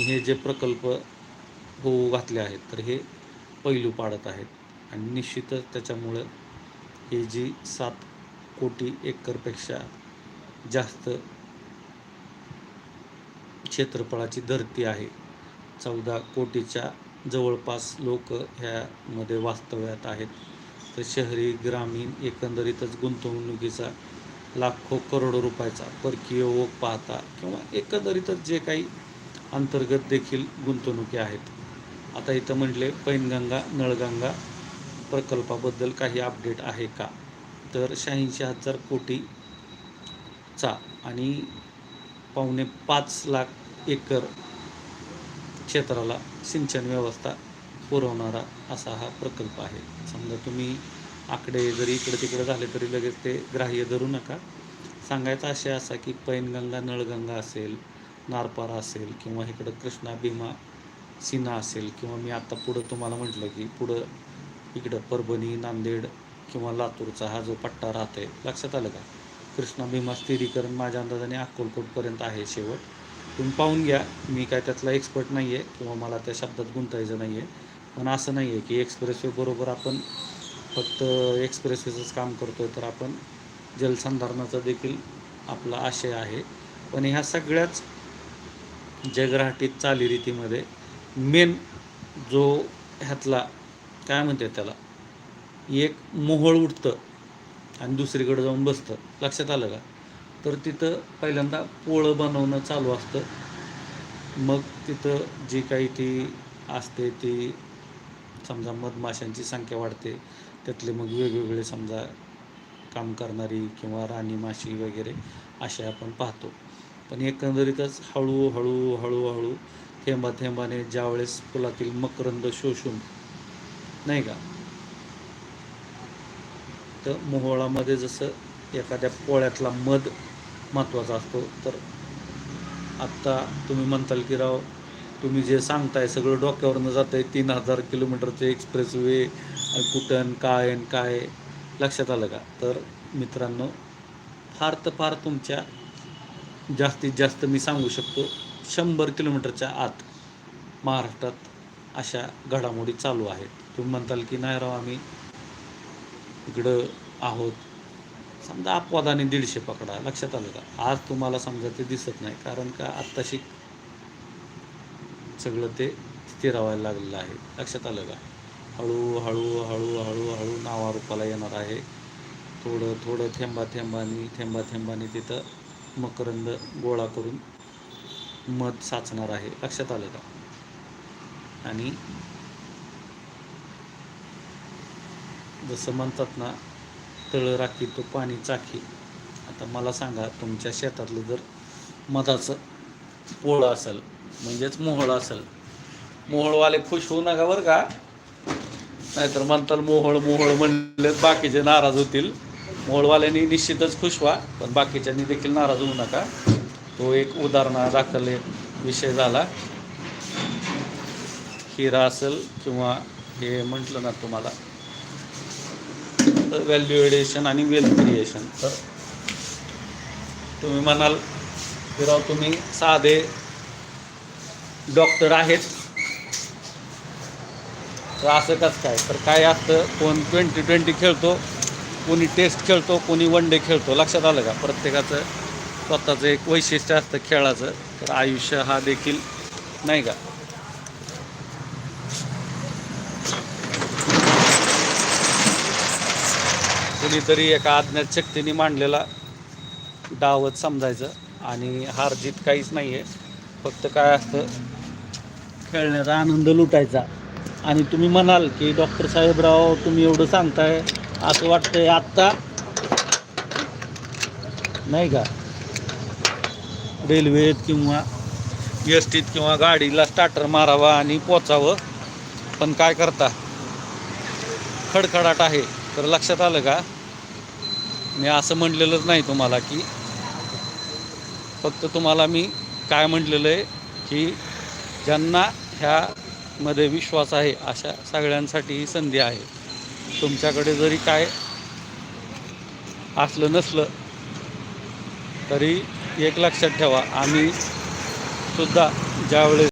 आणि हे जे प्रकल्प होऊ घातले आहेत तर हे पैलू पाडत आहेत. आणि निश्चितच त्याच्यामुळं ही जी सात कोटी एकरपेक्षा जास्त क्षेत्रफळाची धरती आहे चौदा कोटीच्या जवळपास लोक ह्यामध्ये वास्तव्यात आहेत. तर शहरी ग्रामीण एकंदरीतच गुंतवणुकीचा लाखो करोडो रुपयाचा परकीय ओघ पाहता किंवा एकंदरीतच जे काही अंतर्गत देखील गुंतवणुकी आहेत. आता इथं म्हटले पैनगंगा नळगंगा प्रकल्पाबद्दल काही अपडेट आहे का? तर शहाऐंशी हजार कोटीचा आणि पावणे पाच लाख एकर क्षेत्राला सिंचन व्यवस्था पुरवणारा असा हा प्रकल्प आहे. समजा तुम्ही आकडे जरी इकडे तिकडे झाले तरी लगेच ते ग्राह्य धरू नका. सांगायचा आशय असा की पैनगंगा नळगंगा असेल नारपारा असेल किंवा इकडं कृष्णा भीमा सिन्हा असेल किंवा मी आता पुढं तुम्हाला म्हटलं की पुढं इकडं परभणी नांदेड किंवा लातूरचा हा जो पट्टा राहते लक्षात आलं का? कृष्णा भीमा स्थिरीकरण माझ्या अंदाजाने अक्कलकोटपर्यंत आहे शेवट. तुम्ही पाहून घ्या मी काय त्यातला एक्सपर्ट नाही आहे किंवा मला त्या शब्दात गुंतायचं नाही आहे पण असं नाही आहे की एक्सप्रेसवे बरोबर आपण फक्त एक्सप्रेसवेचंच काम करतो आहे तर आपण जलसंधारणाचा देखील आपला आशय आहे. पण ह्या सगळ्याच जगराटीत चालीरीतीमध्ये मेन जो ह्यातला काय म्हणते त्याला एक मोहळ उठतं आणि दुसरीकडे जाऊन बसतं. लक्षात आलं का? तर तिथं पहिल्यांदा पोळं बनवणं चालू असतं. मग तिथं जी काही ती असते ती समजा मधमाशांची संख्या वाढते त्यातले मग वेगवेगळे समजा काम करणारी किंवा राणी माशी वगैरे असे आपण पाहतो. पण एकंदरीतच हळूहळू हळूहळू थेंबा थेंबाने ज्यावेळेस फुलातील मकरंद शोषून नाही का? तर मोहळामध्ये जसं एखाद्या पोळ्यातला मध महत्त्वाचा असतो तर आत्ता तुम्ही म्हणताल की राव तुम्ही जे सांगताय सगळं डोक्यावरनं जात आहे तीन हजार किलोमीटरचे एक्सप्रेस वे कुठं काय आणि काय लक्षात आलं का? तर मित्रांनो फार तर फार तुमच्या जास्तीत जास्त मी सांगू शकतो शंभर किलोमीटरच्या आत महाराष्ट्रात अशा घडामोडी चालू आहेत. तुम्ही म्हणताल की नाही राव आम्ही इकडं आहोत. समजा अपवादाने दीडशे पकडा लक्षात आलं का? आज तुम्हाला समजा ते दिसत नाही कारण का आत्ताशी सगळं ते स्थिरावायला लागलेलं आहे. लक्षात आलं का? हळूहळू हळूहळू हळू नावारूपाला येणार आहे. थोडं थोडं थेंबा थेंबानी थेंबा थेंबानी तिथं मकरंद गोळा करून मध साचणार आहे. लक्षात आलं का? आणि जसं म्हणतात ना तळ राखी तो पाणी चाखी. आता मला सांगा तुमच्या शेतातलं जर मधाचं पोळ असेल म्हणजेच मोहळ असेल मोहळवाले खुश होऊ नका बरं का? नाहीतर म्हणताल मोहळ मोहळ म्हणले बाकीचे नाराज होतील. मोळवाल्यांनी निश्चितच खुश व्हा पण बाकीच्यांनी देखील नाराज होऊ नका. तो एक उदाहरणादाखल एक विषय झाला. हिरा असेल किंवा हे म्हटलं ना तुम्हाला व्हॅल्युएडेशन आणि वेल्थ क्रिएशन तर तुम्ही म्हणाल हिराव तुम्ही साधे डॉक्टर आहेत. तर असं कसं काय? तर काय असतं कोण ट्वेंटी ट्वेंटी खेळतो? कोणी टेस्ट खेळतो कोणी वन डे खेळतो. लक्षात आलं का? प्रत्येकाचं स्वतःचं एक वैशिष्ट्य असतं खेळाचं. तर आयुष्य हा देखील नाही का? कुणीतरी एका अज्ञात शक्तीने मांडलेला डावत समजायचं आणि हार जीत काहीच नाही आहे फक्त काय असतं खेळण्याचा आनंद लुटायचा. आणि तुम्ही म्हणाल की डॉक्टर साहेबराव तुम्ही एवढं सांगताय असं वाटतंय आत्ता. नाही का? रेल्वेत किंवा एस टीत किंवा गाडीला स्टार्टर मारावा आणि पोचावं. पण काय करता? खडखडाट आहे. तर लक्षात आलं का? मी असं म्हटलेलंच नाही तुम्हाला की फक्त तुम्हाला मी काय म्हटलेलं आहे की ज्यांना ह्यामध्ये विश्वास आहे अशा सगळ्यांसाठी ही संधी आहे. तुमच्याकडे जरी काय असलं नसलं तरी एक लक्षात ठेवा. आम्ही सुद्धा ज्यावेळेस